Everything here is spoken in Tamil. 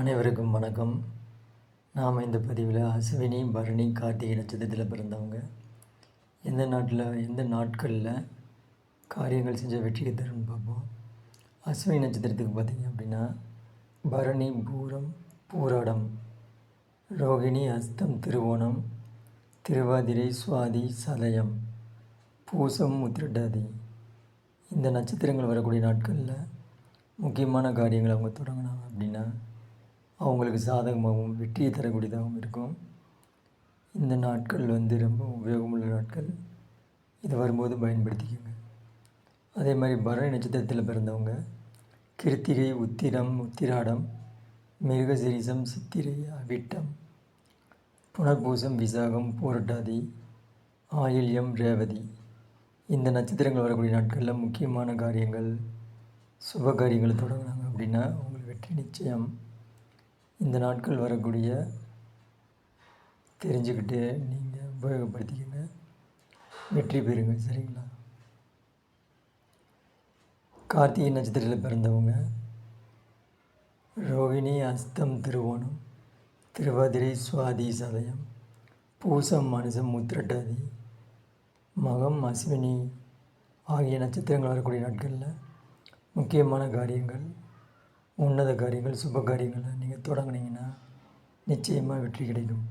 அனைவருக்கும் வணக்கம். நாம் இந்த பதிவில் அஸ்வினி பரணி கார்த்திகை நட்சத்திரத்தில் பிறந்தவங்க. எந்த நாட்டில் எந்த நாட்களில் காரியங்கள் செஞ்ச வெற்றியை தரும்னு பார்ப்போம். அஸ்வினி நட்சத்திரத்துக்கு பார்த்தீங்க அப்படின்னா பரணி பூரம் பூராடம் ரோகிணி அஸ்தம் திருவோணம் திருவாதிரை சுவாதி சதயம் பூசம் உத்திரட்டாதி. இந்த நட்சத்திரங்கள் வரக்கூடிய நாட்களில் முக்கியமான காரியங்களை அவங்க தொடங்கினாங்க அப்படின்னா அவங்களுக்கு சாதகமாகவும் வெற்றியை தரக்கூடியதாகவும் இருக்கும். இந்த நாட்கள் வந்து ரொம்ப உபயோகமுள்ள நாட்கள். இது வரும்போது பயன்படுத்திக்கோங்க. அதே மாதிரி பரணி நட்சத்திரத்தில் பிறந்தவங்க கிருத்திகை உத்திரம் உத்திராடம் மிருகசிரிசம் சித்திரை அவிட்டம் புனர்பூசம் விசாகம் பூரட்டாதி ஆயில்யம் ரேவதி. இந்த நட்சத்திரங்கள் வரக்கூடிய நாட்களில் முக்கியமான காரியங்கள் சுப காரியங்களை தொடங்கினாங்க அப்படின்னா அவங்களுக்கு வெற்றி நிச்சயம். இந்த நாட்கள் வரக்கூடிய தெரிஞ்சுக்கிட்டு நீங்கள் உபயோகப்படுத்திக்கங்க. வெற்றி பெறுங்க சரிங்களா? கார்த்திகை நட்சத்திரத்தில் பிறந்தவங்க ரோகிணி அஸ்தம் திருவோணம் திருவாதிரை சுவாதி சதயம் பூசம் மனுஷம் முத்திரட்டாதி மகம் அஸ்வினி ஆகிய நட்சத்திரங்கள் வரக்கூடிய நாட்களில் முக்கியமான காரியங்கள் உன்னத காரியங்கள் சுப காரியங்களை நீங்கள் தொடங்குனீங்கன்னா நிச்சயமாக வெற்றி கிடைக்கும்.